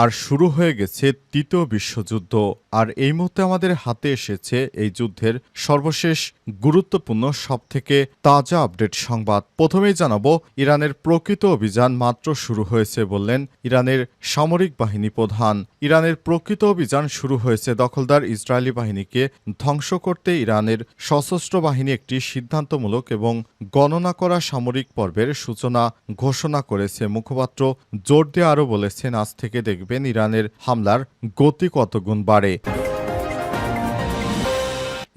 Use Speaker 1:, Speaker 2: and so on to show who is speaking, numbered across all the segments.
Speaker 1: আর শুরু হয়ে গেছে তৃতীয় বিশ্বযুদ্ধ। আর এই মুহূর্তে আমাদের হাতে এসেছে এই যুদ্ধের সর্বশেষ গুরুত্বপূর্ণ সবথেকে তাজা আপডেট সংবাদ। প্রথমেই জানাব, ইরানের প্রকৃত অভিযান মাত্র শুরু হয়েছে বললেন ইরানের সামরিক বাহিনী প্রধান। ইরানের প্রকৃত অভিযান শুরু হয়েছে দখলদার ইসরায়েলি বাহিনীকে ধ্বংস করতে ইরানের সশস্ত্র বাহিনী একটি সিদ্ধান্তমূলক এবং গণনা করা সামরিক পর্বের সূচনা ঘোষণা করেছে। মুখপাত্র জোর দিয়ে আরও বলেছেন, আজ থেকে দেখবেন ইরানের হামলার গতি কত গুণ বাড়ে?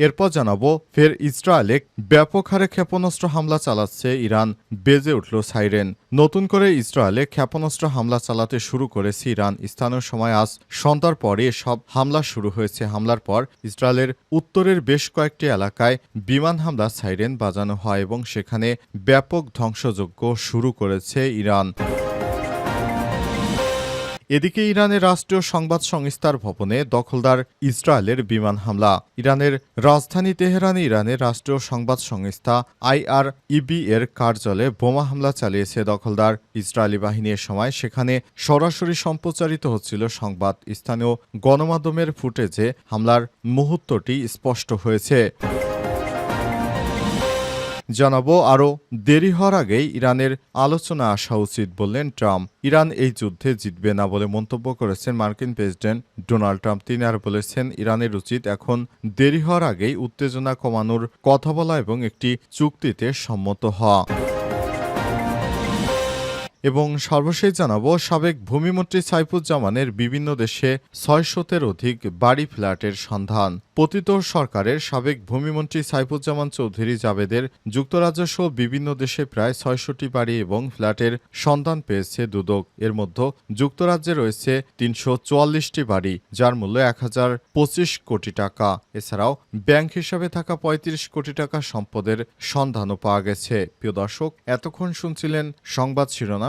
Speaker 1: এরপর জানাব, ফের ইসরায়েলে ব্যাপক হারে ক্ষেপণাস্ত্র হামলা চালাচ্ছে ইরান। বেজে উঠল সাইরেন। নতুন করে ইসরায়েলে ক্ষেপণাস্ত্র হামলা চালাতে শুরু করেছে ইরান। স্থানীয় সময় আজ সন্ধ্যার পরে সব হামলা শুরু হয়েছে। হামলার পর ইসরায়েলের উত্তরের বেশ কয়েকটি এলাকায় বিমান হামলা সাইরেন বাজানো হয় এবং সেখানে ব্যাপক ধ্বংসযজ্ঞ শুরু করেছে ইরান। এদিকে ইরানের রাষ্ট্রীয় সংবাদ সংস্থার ভবনে দখলদার ইসরায়েলের বিমান হামলা। ইরানের রাজধানী তেহরানে ইরানের রাষ্ট্রীয় সংবাদ সংস্থা আইআর ইবি এর কার্যালয়ে বোমা হামলা চালিয়েছে দখলদার ইসরায়েলি বাহিনীর সময় সেখানে সরাসরি সম্প্রচারিত হচ্ছিল সংবাদ। স্থানীয় গণমাধ্যমের ফুটেজে হামলার মুহূর্তটি স্পষ্ট হয়েছে। জানাব, আরও দেরি হওয়ার আগেই ইরানের আলোচনা আসা উচিত বললেন ট্রাম্প। ইরান এই যুদ্ধে জিতবে না বলে মন্তব্য করেছেন মার্কিন প্রেসিডেন্ট ডোনাল্ড ট্রাম্প। তিনি আর বলেছেন, ইরানের উচিত এখন দেরি হওয়ার আগেই উত্তেজনা কমানোর কথা বলা এবং একটি চুক্তিতে সম্মত হওয়া। এবং সর্বশেষ জানাব, সাবেক ভূমিমন্ত্রী সাইফুজ্জামানের বিভিন্ন দেশে ছয়শতের অধিক বাড়ি ফ্ল্যাটের সন্ধান। পতিত সরকারের সাবেক ভূমিমন্ত্রী সাইফুজ্জামান চৌধুরী জাবেদের যুক্তরাজ্য সহ বিভিন্ন দেশে প্রায় ছয়শটি বাড়ি এবং ফ্ল্যাটের সন্ধান পেয়েছে দুদক। এর মধ্যে যুক্তরাজ্যে রয়েছে তিনশো চুয়াল্লিশটি বাড়ি, যার মূল্য এক হাজার পঁচিশ কোটি টাকা। এছাড়াও ব্যাংক হিসাবে থাকা পঁয়ত্রিশ কোটি টাকা সম্পদের সন্ধানও পাওয়া গেছে। প্রিয় দর্শক, এতক্ষণ শুনছিলেন সংবাদ শিরোনাম।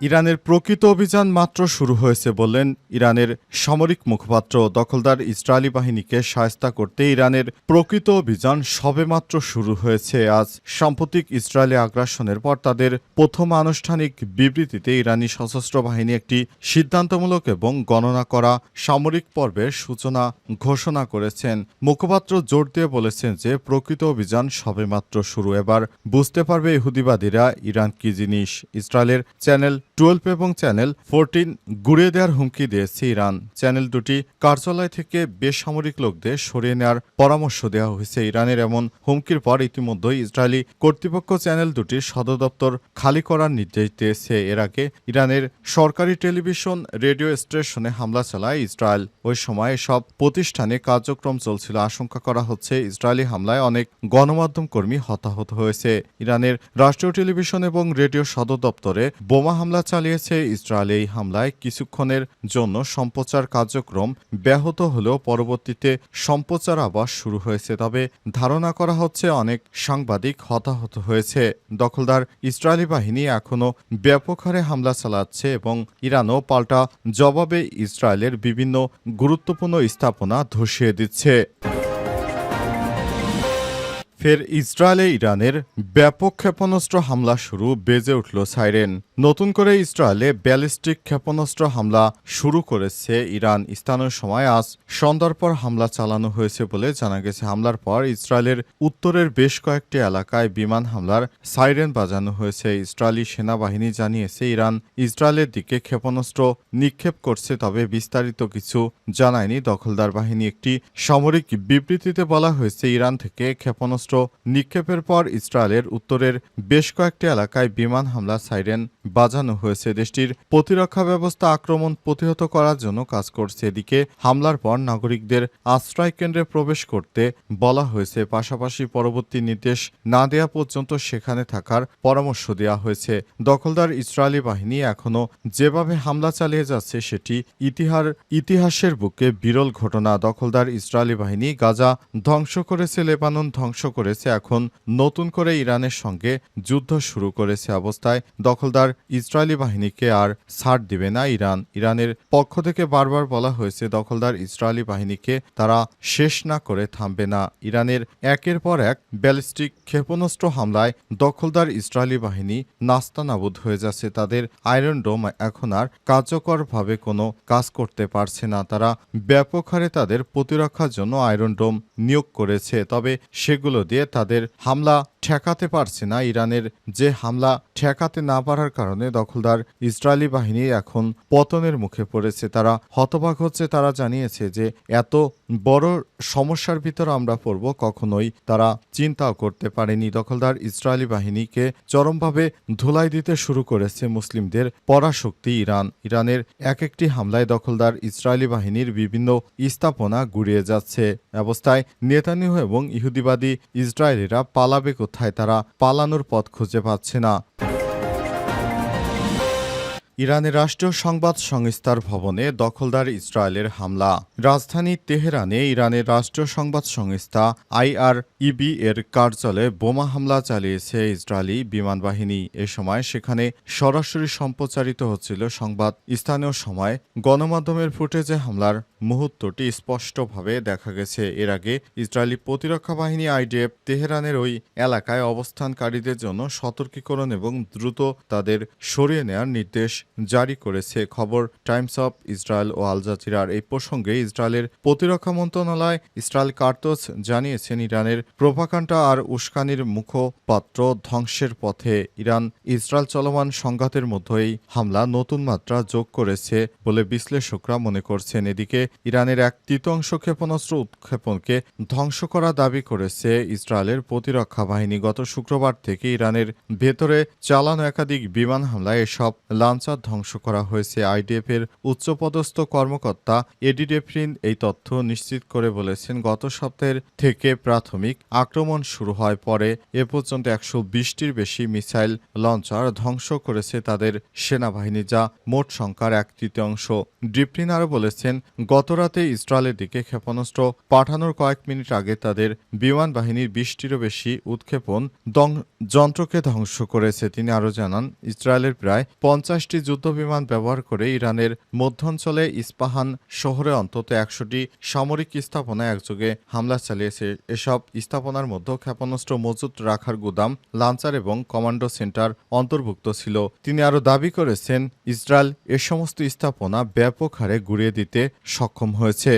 Speaker 1: ইরানের প্রকৃত অভিযান মাত্র শুরু হয়েছে বললেন ইরানের সামরিক মুখপাত্র দখলদার ইসরায়েলি বাহিনীকে সায়স্তা করতে ইরানের প্রকৃত অভিযান সবেমাত্র শুরু হয়েছে। আজ সাম্প্রতিক ইসরায়েলি আগ্রাসনের পর তাদের প্রথম আনুষ্ঠানিক বিবৃতিতে ইরানি সশস্ত্র বাহিনী একটি সিদ্ধান্তমূলক এবং গণনা করা সামরিক পর্বের সূচনা ঘোষণা করেছেন। মুখপাত্র জোর দিয়ে বলেছেন যে প্রকৃত অভিযান সবেমাত্র শুরু। এবার বুঝতে পারবে ইহুদিবাদীরা ইরান কি জিনিস। ইসরায়েলের চ্যানেল টুয়েলভ এবং চ্যানেল ফোরটিন গুড়িয়ে দেওয়ার হুমকি দিয়েছে ইরান। চ্যানেল দুটি কার্যালয় থেকে বেসামরিক লোকদের সরিয়ে নেওয়ার পরামর্শ দেওয়া হয়েছে ইরানের এমন হুমকির পর ইতিমধ্যেই ইসরায়েলি কর্তৃপক্ষ চ্যানেল দুটির সদর দপ্তর খালি করার নির্দেশ দিয়েছে। এর আগে ইরানের সরকারি টেলিভিশন, রেডিও স্টেশনে হামলা চালায় ইসরায়েল। ওই সময় সব প্রতিষ্ঠানে কার্যক্রম চলছিল। আশঙ্কা করা হচ্ছে ইসরায়েলি হামলায় অনেক গণমাধ্যম কর্মী হতাহত হয়েছে। ইরানের রাষ্ট্রীয় টেলিভিশন এবং রেডিও সদর দপ্তরে বোমা হামলা চালিয়েছে ইসরায়েল এই হামলায় কিছুক্ষণের জন্য সম্প্রচার কার্যক্রম ব্যাহত হলেও পরবর্তীতে সম্প্রচার আবার শুরু হয়েছে। তবে ধারণা করা হচ্ছে অনেক সাংবাদিক হতাহত হয়েছে। দখলদার ইসরায়েলি বাহিনী এখনও ব্যাপক হারে হামলা চালাচ্ছে এবং ইরানও পাল্টা জবাবে ইসরায়েলের বিভিন্ন গুরুত্বপূর্ণ স্থাপনা ধসিয়ে দিচ্ছে। ফের ইসরায়েলে ইরানের ব্যাপক ক্ষেপণাস্ত্র হামলা শুরু, বেজে উঠল সাইরেন। নতুন করে ইসরায়েলে ব্যালিস্টিক ক্ষেপণাস্ত্র হামলা শুরু করেছে ইরান। স্থানীয় সময় আজ সন্ধ্যার পর হামলা চালানো হয়েছে বলে জানা গেছে। হামলার পর ইসরায়েলের উত্তরের বেশ কয়েকটি এলাকায় বিমান হামলার সাইরেন বাজানো হয়েছে। ইসরায়েলি সেনাবাহিনী জানিয়েছে, ইরান ইসরায়েলের দিকে ক্ষেপণাস্ত্র নিক্ষেপ করছে, তবে বিস্তারিত কিছু জানায়নি দখলদার বাহিনী। একটি সামরিক বিবৃতিতে বলা হয়েছে, ইরান থেকে ক্ষেপণাস্ত্র নিক্ষেপের পর ইসরায়েলের উত্তরের বেশ কয়েকটি এলাকায় বিমান হামলা সাইরেন বাজানো হয়েছে। দেশটির প্রতিরক্ষা ব্যবস্থা আক্রমণ প্রতিহত করার জন্য কাজ করছে। এদিকে হামলার পর নাগরিকদের আশ্রয় কেন্দ্রে প্রবেশ করতে বলা হয়েছে। পাশাপাশি পরবর্তী নির্দেশ না দেয়া পর্যন্ত সেখানে থাকার পরামর্শ দেওয়া হয়েছে। দখলদার ইসরায়েলি বাহিনী এখনও যেভাবে হামলা চালিয়ে যাচ্ছে, সেটি ইতিহার, ইতিহাসের বুকে বিরল ঘটনা। দখলদার ইসরায়েলি বাহিনী গাজা ধ্বংস করেছে, লেবানন ধ্বংস করেছে, এখন নতুন করে ইরানের সঙ্গে যুদ্ধ শুরু করেছে অবস্থায়। দখলদার ইসরায়েলি বাহিনীকে আর ছাড় দিবে না ইরান। ইরানের পক্ষ থেকে বারবার বলা হয়েছে, দখলদার ইসরায়েলি বাহিনীকে তারা শেষ না করে থামবে না। ইরানের একের পর এক ব্যালিস্টিক ক্ষেপণাস্ত্র হামলায় দখলদার ইসরায়েলি বাহিনী নাস্তানাবুদ হয়ে যাচ্ছে। তাদের আয়রন ডোম এখন আর কার্যকরভাবে কোনো কাজ করতে পারছে না। তারা ব্যাপক হারে তাদের প্রতিরক্ষার জন্য আয়রন ডোম নিয়োগ করেছে, তবে সেগুলো দিয়ে তাদের হামলা ঠেকাতে পারছে না। ইরানের যে হামলা ঠেকাতে না পারার কারণে দখলদার ইসরায়েলি বাহিনী এখন পতনের মুখে পড়েছে। তারা হতবাক হচ্ছে, তারা জানিয়েছে যে এত বড় সমস্যার ভিতর আমরা পড়ব, কখনোই তারা চিন্তাও করতে পারেনি। দখলদার ইসরায়েলি বাহিনীকে চরমভাবে ধুলাই দিতে শুরু করেছে মুসলিমদের পরাশক্তি ইরান। ইরানের এক একটি হামলায় দখলদার ইসরায়েলি বাহিনীর বিভিন্ন স্থাপনা গুড়িয়ে যাচ্ছে। অবস্থায় নেতানিয়াহু এবং ইহুদিবাদী ইসরায়েলিরা পালাবে কোথায়, তারা পালানোর পথ খুঁজে পাচ্ছে না। ইরানের রাষ্ট্রীয় সংবাদ সংস্থার ভবনে দখলদার ইসরায়েলের হামলা। রাজধানী তেহরানে ইরানের রাষ্ট্রীয় সংবাদ সংস্থা আইআরইবি এর কার্যালয়ে বোমা হামলা চালিয়েছে ইসরায়েলি বিমান বাহিনী। এ সময় সেখানে সরাসরি সম্প্রচারিত হচ্ছিল সংবাদ। স্থানীয় সময় গণমাধ্যমের ফুটেজে হামলার মুহূর্তটি স্পষ্টভাবে দেখা গেছে। এর আগে ইসরায়েলি প্রতিরক্ষা বাহিনী আইডিএফ তেহরানের ওই এলাকায় অবস্থানকারীদের জন্য সতর্কীকরণ এবং দ্রুত তাদের সরিয়ে নেওয়ার নির্দেশ জারি করেছে খবর। টাইমস অফ ইসরায়েল ও আল জাজিরার এই প্রসঙ্গে ইসরায়েলের প্রতিরক্ষা মন্ত্রণালয় ইসরায়েল কার্তোস জানিয়েছেন, ইরানের প্রভাকাণ্ডা আর উস্কানির মুখপাত্র ধ্বংসের পথে ইরান ইসরায়েল চলমান সংঘাতের মধ্যেই হামলা নতুন মাত্রা যোগ করেছে বলে বিশ্লেষকরা মনে করছেন। এদিকে ইরানের এক তৃতীয়াংশ ক্ষেপণাস্ত্র উৎক্ষেপণকে ধ্বংস করা দাবি করেছে ইসরায়েলের প্রতিরক্ষা বাহিনী। গত শুক্রবার থেকে ইরানের ভেতরে চালানো একাধিক বিমান হামলায় এসব লাঞ্চার ধ্বংস করা হয়েছে। আইডিএফ এর উচ্চপদস্থ কর্মকর্তা এডি ডেফরিন এই তথ্য নিশ্চিত করে বলেছেন, গত সপ্তাহের থেকে প্রাথমিক আক্রমণ শুরু হয় পরে এ পর্যন্ত একশো বিশটির বেশি মিসাইল লঞ্চার ধ্বংস করেছে তাদের সেনাবাহিনী, যা মোট সংখ্যার এক তৃতীয়াংশ। ডিপ্রিন আরও বলেছেন, গতরাতে ইসরায়েলের দিকে ক্ষেপণাস্ত্র পাঠানোর কয়েক মিনিট আগে তাদের বিমান বাহিনীর বিশটিরও বেশি উৎক্ষেপণ যন্ত্রকে ধ্বংস করেছে। তিনি আরও জানান, ইসরায়েলের প্রায় পঞ্চাশটি যুদ্ধবিমান ব্যবহার করে ইরানের মধ্যাঞ্চলে ইস্পাহান শহরে অন্তত একশোটি সামরিক স্থাপনায় একযোগে হামলা চালিয়েছে। এসব স্থাপনার মধ্যে ক্ষেপণাস্ত্র মজুত রাখার গুদাম, লাঞ্চার এবং কমান্ডো সেন্টার অন্তর্ভুক্ত ছিল। তিনি আরও দাবি করেছেন, ইসরায়েল এ সমস্ত স্থাপনা ব্যাপক হারে গুড়িয়ে দিতে সক্ষম হয়েছে।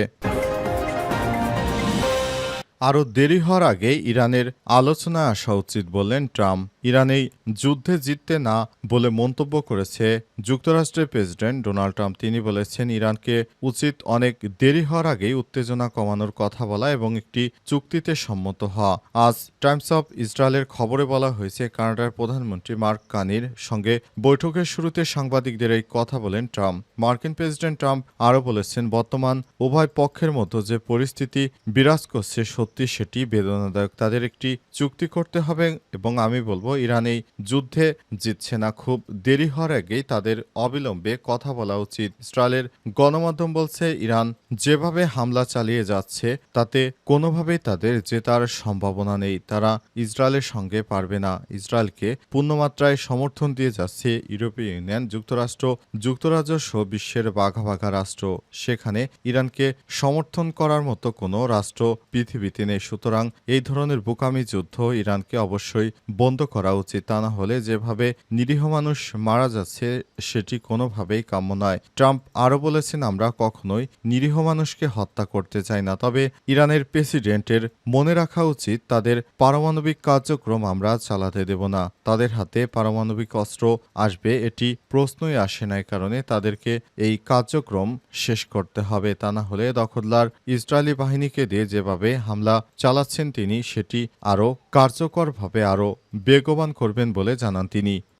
Speaker 1: আরও দেরি হওয়ার আগে ইরানের আলোচনায় আসা উচিত বললেন ট্রাম্প। ইরান এই যুদ্ধে জিততে না বলে মন্তব্য করেছে যুক্তরাষ্ট্রের প্রেসিডেন্ট ডোনাল্ড ট্রাম্প। তিনি বলেছেন, ইরানকে উচিত অনেক দেরি হওয়ার আগেই উত্তেজনা কমানোর কথা বলা এবং একটি চুক্তিতে সম্মত হওয়া। আজ টাইমস অফ ইসরায়েলের খবরে বলা হয়েছে, কানাডার প্রধানমন্ত্রী মার্ক কানির সঙ্গে বৈঠকের শুরুতে সাংবাদিকদের এই কথা বলেন ট্রাম্প। মার্কিন প্রেসিডেন্ট ট্রাম্প আরও বলেছেন, বর্তমান উভয় পক্ষের মধ্যে যে পরিস্থিতি বিরাজ করছে সত্যি সেটি বেদনাদায়ক। তাদের একটি চুক্তি করতে হবে এবং আমি বলব ইরান এই যুদ্ধে জিতছে না খুব দেরি হওয়ার আগেই তাদের অবিলম্বে কথা বলা উচিত। ইসরায়েলের গণমাধ্যম বলছে, ইরান যেভাবে হামলা চালিয়ে যাচ্ছে, তাতে কোনোভাবেই তাদের জেতার সম্ভাবনা নেই। তারা ইসরায়েলের সঙ্গে পারবে না। ইসরায়েলকে পূর্ণমাত্রায় সমর্থন দিয়ে যাচ্ছে ইউরোপীয় ইউনিয়ন, যুক্তরাষ্ট্র, যুক্তরাজ্য সহ বিশ্বের বাঘা বাঘা রাষ্ট্র। সেখানে ইরানকে সমর্থন করার মতো কোনো রাষ্ট্র পৃথিবীতে নেই। সুতরাং এই ধরনের বোকামি যুদ্ধ ইরানকে অবশ্যই বন্ধ করা উচিত তা না হলে যেভাবে নিরীহ মানুষ মারা যাচ্ছে, সেটি কোনোভাবেই কাম্য নয়। ট্রাম্প আরও বলেছেন, আমরা কখনোই নিরীহ মানুষকে হত্যা করতে চাই না। তবে ইরানের প্রেসিডেন্টের মনে রাখা উচিত, তাদের পারমাণবিক কার্যক্রম আমরা চালাতে দেব না। তাদের হাতে পারমাণবিক অস্ত্র আসবে, এটি প্রশ্নই আসে না কারণে তাদেরকে এই কার্যক্রম শেষ করতে হবে। তা না হলে দখলদার ইসরায়েলি বাহিনীকে দিয়ে যেভাবে হামলা চালাচ্ছেন তিনি, সেটি আরও কার্যকরভাবে আরও বেগবান করবেন বলে জানান তিনি।